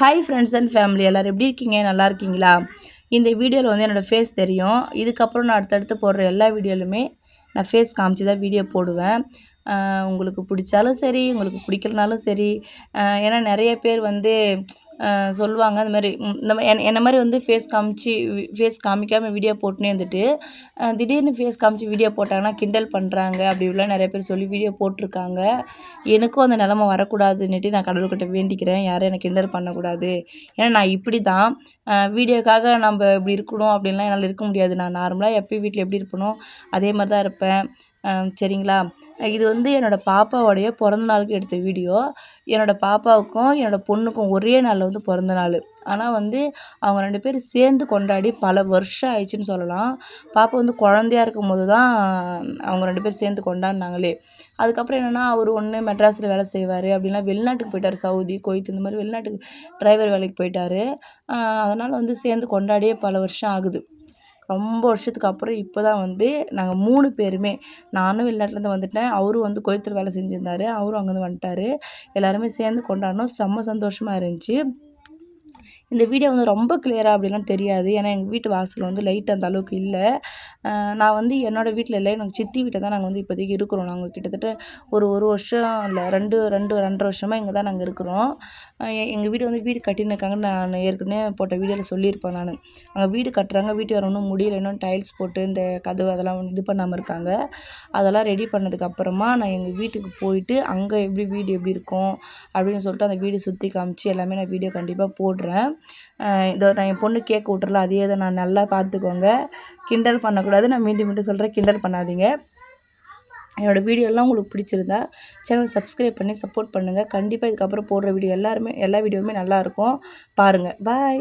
Hi friends and family எல்லோரும் எப்படி இருக்கீங்க? நல்லா இருக்கீங்களா? இந்த வீடியோவில் வந்து என்னோடய ஃபேஸ் தெரியும். இதுக்கப்புறம் நான் அடுத்தடுத்து போடுற எல்லா வீடியோலுமே நான் ஃபேஸ் காமிச்சு தான் வீடியோ போடுவேன். உங்களுக்கு பிடிச்சாலும் சரி உங்களுக்கு பிடிக்கலனாலும் சரி. ஏன்னா நிறைய பேர் வந்து சொல்லுவாங்க. அந்த மாதிரி இந்த மாதிரி என்ன மாதிரி வந்து ஃபேஸ் காமிச்சு ஃபேஸ் காமிக்காமல் வீடியோ போட்டுனே இருந்துட்டு திடீர்னு ஃபேஸ் காமிச்சு வீடியோ போட்டாங்கன்னா கிண்டல் பண்ணுறாங்க அப்படி இப்படிலாம் நிறைய பேர் சொல்லி வீடியோ போட்டிருக்காங்க. எனக்கும் அந்த நிலமை வரக்கூடாதுன்னுட்டு நான் கடவுள்கிட்ட வேண்டிக்கிறேன். யாரும் எனக்கு கிண்டல் பண்ணக்கூடாது. ஏன்னா நான் இப்படி தான் வீடியோக்காக நம்ம இப்படி இருக்கணும் அப்படின்லாம் என்னால் இருக்க முடியாது. நான் நார்மலாக எப்பயும் வீட்டில் எப்படி இருப்பனோ அதே மாதிரி தான் இருப்பேன். சரிங்களா? இது வந்து என்னோடய பாப்பாவோடைய பிறந்த நாளுக்கு எடுத்த வீடியோ. என்னோடய பாப்பாவுக்கும் என்னோடய பொண்ணுக்கும் ஒரே நாளில் வந்து பிறந்த நாள். ஆனால் வந்து அவங்க ரெண்டு பேரும் சேர்ந்து கொண்டாடி பல வருஷம் ஆயிடுச்சுன்னு சொல்லலாம். பாப்பா வந்து குழந்தையா இருக்கும்போது தான் அவங்க ரெண்டு பேரும் சேர்ந்து கொண்டாடினாங்களே. அதுக்கப்புறம் என்னென்னா அவர் ஒன்று மெட்ராஸில் வேலை செய்வார் அப்படின்னா வெளிநாட்டுக்கு போயிட்டார். சவுதி கொய்த் இந்த மாதிரி வெளிநாட்டுக்கு டிரைவர் வேலைக்கு போயிட்டார். அதனால் வந்து சேர்ந்து கொண்டாடியே பல வருஷம் ஆகுது. ரொம்ப வருஷத்துக்கு அப்புறம் இப்போ தான் வந்து நாங்கள் மூணு பேருமே. நானும் வெளிநாட்டிலேருந்து வந்துட்டேன். அவரும் வந்து கோயத்தில் வேலை செஞ்சுருந்தாரு. அவரும் அங்கேருந்து வந்துட்டார். எல்லாருமே சேர்ந்து கொண்டாடினோம். செம்ம சந்தோஷமாக இருந்துச்சு. இந்த வீடியோ வந்து ரொம்ப கிளியராக அப்படிலாம் தெரியாது. ஏன்னா எங்கள் வீட்டு வாசல் வந்து லைட் அந்த அளவுக்கு இல்லை. நான் வந்து என்னோடய வீட்டில் இல்லை எனக்கு சித்தி வீட்டை தான் நாங்கள் வந்து இப்போதைக்கு இருக்கிறோம். நாங்கள் கிட்டத்தட்ட ஒரு ஒரு வருஷம் இல்லை ரெண்டு ரெண்டு ரெண்டரை வருஷமாக இங்கே தான் நாங்கள் இருக்கிறோம். எங்கள் வீடு வந்து வீடு கட்டினிருக்காங்க நான் ஏற்கனவே போட்ட வீடியோவில் சொல்லியிருப்பேன் நான். அங்கே வீடு கட்டுறாங்க வீட்டு வர ஒன்றும் முடியல. இன்னும் டைல்ஸ் போட்டு இந்த கதவு அதெல்லாம் இது பண்ணாமல் இருக்காங்க. அதெல்லாம் ரெடி பண்ணதுக்கப்புறமா நான் எங்கள் வீட்டுக்கு போயிட்டு அங்கே எப்படி வீடு எப்படி இருக்கும் அப்படின்னு சொல்லிட்டு அந்த வீடு சுற்றி காமிச்சு எல்லாமே நான் வீடியோ கண்டிப்பாக போடுறேன். இதோ நான் என் பொண்ணு கேக் விட்றல அதே இதை நான் நல்லா பார்த்துக்கோங்க. கிண்டல் பண்ணக்கூடாது. நான் மீண்டும் மீண்டும் சொல்கிறேன் கிண்டல் பண்ணாதீங்க. என்னோடய வீடியோலாம் உங்களுக்கு பிடிச்சிருந்தா சேனல் சப்ஸ்கிரைப் பண்ணி சப்போர்ட் பண்ணுங்கள் கண்டிப்பாக இதுக்கப்புறம் போடுற வீடியோ எல்லாருமே எல்லா வீடியோவுமே நல்லாயிருக்கும் பாருங்கள் பாய்